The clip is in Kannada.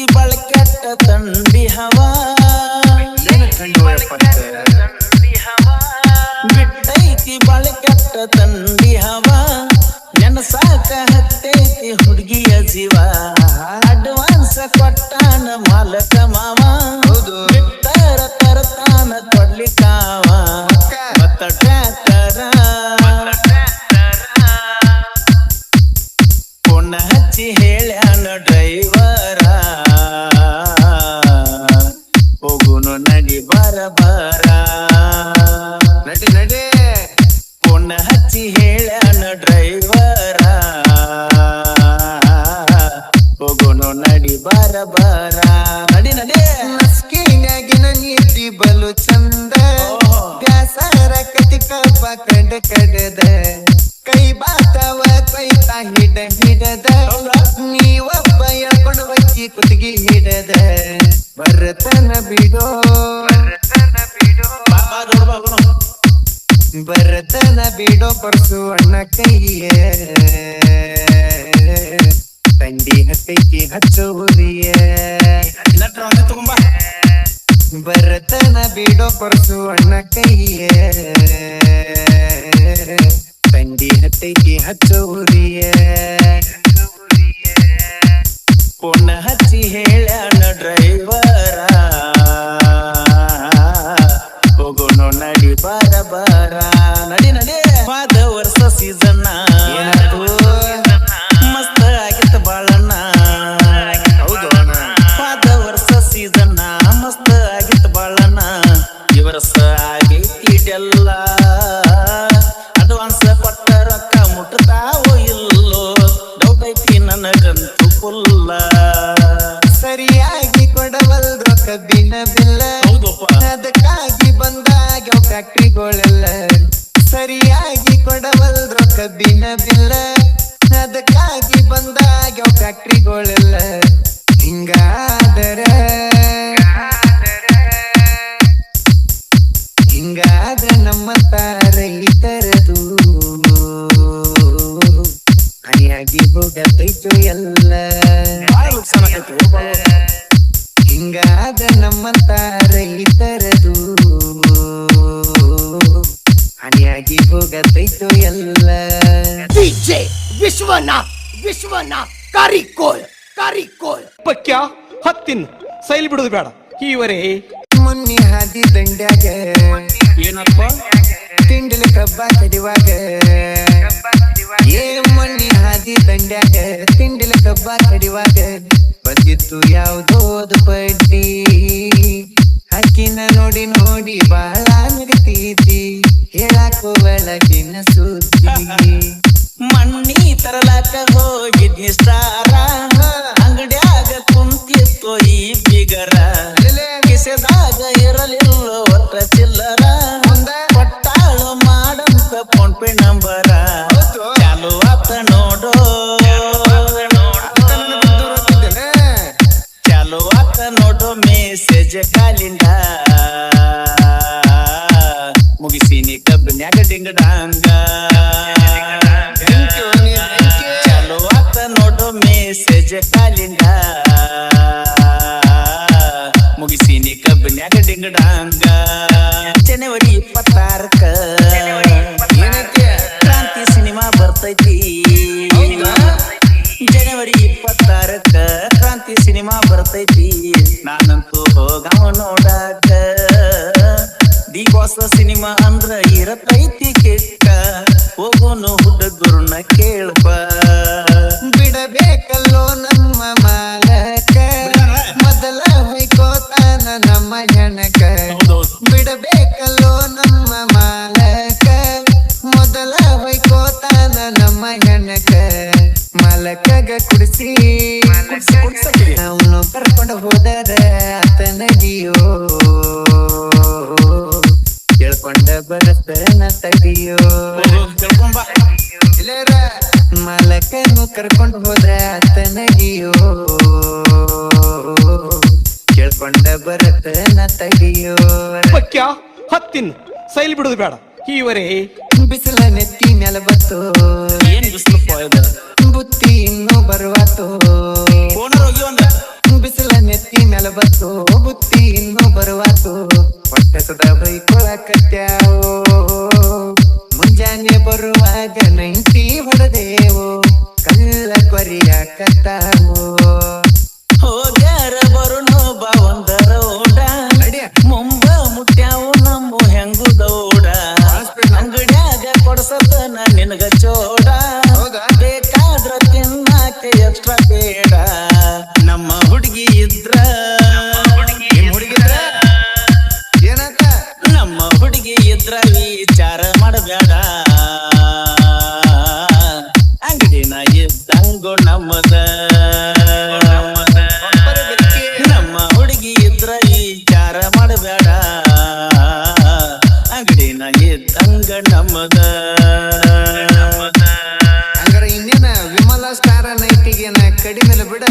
ಬಿಟ್ಟೈತಿ ಬಳಕೆಟ್ಟ ತಂಡಿ ಹವಾ. ಬಿಟ್ಟೈತಿ ಬಳಕೆಟ್ಟ ತಂಡಿ ಹವಾ. ನೆನಸಾಕ ಹತ್ತೈತಿ ಹುಡುಗಿಯ ಜೀವ. ಅಡ್ವಾನ್ಸ್ ಕೊಟ್ಟಾನ ಮಾಲಕ ಮಾವ. ಹೌದು. ಬಿಟ್ಟರ ತರತಾನ ಕೊಡ್ಲಿಕ್ಕಾವ ಹೋಗುನು ನಡಿ ಬಾರ ಬರ. ನಡಿ ನಡಿ ಪೊಣ್ಣ ಹಚ್ಚಿ ಹೇಳ್ಯಾನ ಡ್ರೈವರ ಹೋಗುನು ನಡಿ ಬರ ಬರ. ನಡಿ ನಡಿ. ಮಸ್ಕಿನಾಗಿನ ನೀತಿ ಬಲು ಚಂದ. ಬ್ಯಾಸರ ಕಬ್ಬ ಕಡ ಕಡದ. ಕೈ ಬಾತವ ಕೈತ ಹಿಡ ಹಿಡದ. ಬರತನ ಬಿಡೋ ಬಾ, ಬಾ, ದೊಡ್ಡ ಬಾ, ಹೋಗೋಣ. ಬರತನ ಬಿಡೋ ಪರ್ಸು ಅಣ್ಣ ಕೈಯ ತಂಡಿ ಹತ್ತೈತಿ ಹಚ್ಚುವುರಿಯ ನಟ್ರ ಒಂದೇ ತಗೊಂಬಾ ಬರತನ ಬಿಡೋ ಪರ್ಸು ಅಣ್ಣ ಕೈಯ ತಂಡಿ ಹತ್ತೈತಿ ಹಚ್ಚುವುರಿಯ ಇದೆಲ್ಲ ಅಡ್ವಾನ್ಸ್ ಕೊಟ್ಟ ರೊಕ್ಕ ಮುಟ್ತಾವೋ ಇಲ್ಲೋ? ಡೌಟ್ ಐತಿ ನನಗಂತೂ ಫುಲ್ಲ ಸರಿಯಾಗಿ ರೊಕ್ಕ ದಿನ ಬಿಲ್ಲ ಅದಕ್ಕಾಗಿ ಬಂದಾಗ ಫ್ಯಾಕ್ಟ್ರಿಗಳೆಲ್ಲ. ಸರಿಯಾಗಿ ಕೊಡವಲ್ರು ಕಬ್ಬಿನ ಬಿಲ್ಲ ಅದಕ್ಕಾಗಿ ಬಂದಾಗ ಫ್ಯಾಕ್ಟ್ರಿಗಳೆಲ್ಲ. ಹಿಂಗಾದರ ಹನಿಯಾಗಿ ಹೋಗತೈತು ಎಲ್ಲ. ಹಿಂಗಾದ ನಮ್ಮಂತ ರೈತರದು ಹನಿಯಾಗಿ ಹೋಗತೈತು ಎಲ್ಲ ಡಿಜೆ ವಿಶ್ವನಾಥ್ ವಿಶ್ವನಾಥ್ ಕಾರಿಕೋಲ್ ಕಾರಿಕೋಲ್ ಪಕ್ಯ ಹತ್ತಿನ್ ಸೈಲ್ ಬಿಡುದು ಬೇಡ ಈವರೇ ಮುನ್ನಿ ಹಾದಿ ದಂಡ್ಯಾಗ ಏನಪ್ಪ ತಿಂಡಿಲ ಕಬ್ಬ ಕಡಿವಾಗ ಏ ಮಣ್ಣಿ ಹಾದಿ ದಂಡ್ಯಾಗ ತಿಂಡಿಲ ಕಬ್ಬ ಕಡಿವಾಗ ಬಂದಿತ್ತು ಯಾವ್ದೋದು ಪಡ್ಡಿ ಹಕ್ಕಿನ ನೋಡಿ ನೋಡಿ ಬಹಳ ನಗತೀತಿ. ಹೇಳಾಕೋ ಬೆಳಗಿನ ಸುದ್ದಿ. ಮಣ್ಣಿ ತರಲಾಕ ಹೋಗಿದ್ನಿ ಸ್ಟಾರ. ಅಂಗಡ್ಯಾಗ ಕುಂತಿತ್ತು ಈ ಬಿಗರ. ಕಿಸೆದಾಗ ಇರಲಿಲ್ಲ ಒಟ್ಟ ಚಿಲ್ಲರ. ಕೊಟ್ಟಾಳು ಮಾಡಂತ ಫೋನ್ ಪೇ ನಂಬರ ಚಾಲು ಆತ ಮೆಸೇಜ್ ಕಾಲಿಂದ. ಮುಗಿಸಿನಿ ಕಬ್ಬಿನ್ಯಾಗ ಡಿಂಗ ಚಲೋ ಆತ ನೋಡು ಮೆಸೇಜ್ ಕಾಲಿಂದ. ಮುಗಿಸಿನಿ ಕಬ್ಬಿನ್ಯಾಗ ಡಿಂಗ ಡಾಂಗ. ಜನವರಿ ಇಪ್ಪತ್ತಾರಕ್ಕ ಕ್ರಾಂತಿ ಸಿನಿಮಾ ಬರ್ತೈತಿ. ಜನವರಿ ಇಪ್ಪತ್ತಾರಕ್ಕ. ಕ್ರಾಂತಿ ಸಿನಿಮಾ ಬರ್ತೈತಿ. ನಾನಂತೂ ಹೋಗವ ನೋಡಾಕ. ದಿ ಬಾಸ್ ಸಿನಿಮಾ ಅಂದ್ರ ಇರತೈತಿ ಕೆಕ್ಕ ಹೋಗೋನು ಹುಡುಗರನ್ನ ಕೇಳ್ಬ ಬಿಡಬೇಕಲ್ಲೋ ನಮ್ಮ ಮಾಲಕ. ಮೊದಲ ಹೊಯ್ಕೋತಾನ ನಮ್ಮ ಜನಕ ಬಿಡಬೇಕಲ್ಲೋ ನಮ್ಮ ಮಾಲಕ. ಮೊದಲ ಹೊಯ್ಕೋತಾನ ನಮ್ಮ ಜನಕ ಮಾಲಕಗ ಕುಡಿಸಿ. ಹೋದರ ಆತ ನದಿಯೋ ಕೇಳ್ಕೊಂಡ ಬರತನ ತಡಿಯೋ. ಮಲಕನು ಕರ್ಕೊಂಡು ಹೋದ್ರ ಆತ ನಗಿಯೋ ಕೇಳ್ಕೊಂಡ ಬರತನ ತಗಿಯೋ ಪಕ್ಯ ಹತ್ತಿನ್ ಸೈಲ್ ಬಿಡುದು ಬೇಡ. ಈವರೆ. ಬಿಸಿಲ ನೆತ್ತಿ ಮ್ಯಾಲ ಬತ್ತು. ಏನ್ ಇದು? ಬುತ್ತಿ ಇನ್ನೂ ಬರುವಾತು. ನಲವತ್ತು ಬುತ್ತಿ ಇನ್ನು ಬರುವತ್ತು. ಹೊಟ್ಟೆಸದ ಬೈಕೊಳ ಕಟ್ಟ್ಯಾ ವಿಚಾರ ಮಾಡಬೇಡ. ಅಂಗಡಿನ ಇದ್ದಂಗು ನಮ್ಮದ. ನಮ್ಮ ಹುಡುಗಿ ಇದ್ರ ವಿಚಾರ ಮಾಡಬೇಡ. ಅಂಗಡಿನ ಇದ್ದಂಗ ನಮ್ಮದ. ಹಂಗಾರೆ ಇನ್ನೇನ ವಿಮಲ ಸ್ಟಾರ ನೈಟಿಗೆ ಕಡಿಮೆ ಬಿಡ.